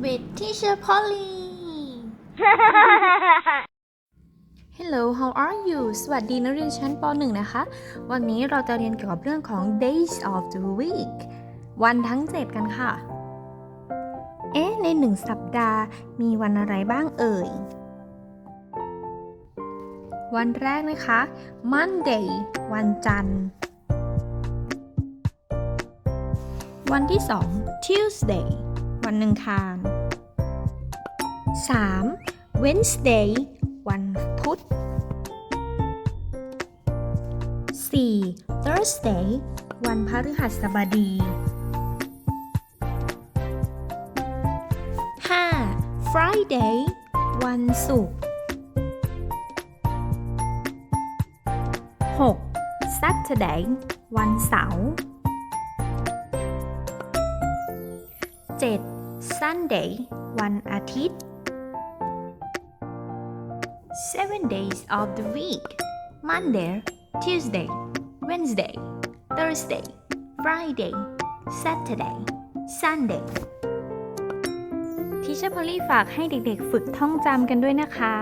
Teacher Polly Hello how are you สวัสดีนักเรียนชั้นป .1 นะคะ วันนี้เราจะเรียนเกี่ยวกับเรื่องของ days of the week วันทั้ง 7 กันค่ะ เอ๊ะ ในหนึ่งสัปดาห์มีวันอะไรบ้างเอ่ย วันแรกนะคะ Monday วันจันทร์ วันที่ 2 Tuesday วันอังคาร 3. Wednesday วันพุธ 4. Thursday วันพฤหัสบดี 5. Friday วันศุกร์ 6. Saturday วันเสาร์ 7. Sunday วันอาทิตย์ Seven days of the week Monday Tuesday Wednesday Thursday Friday Saturday Sunday ทิชเชอร์พอลลี่ฝากให้เด็กๆ ฝึกท่องจำกันด้วยนะคะ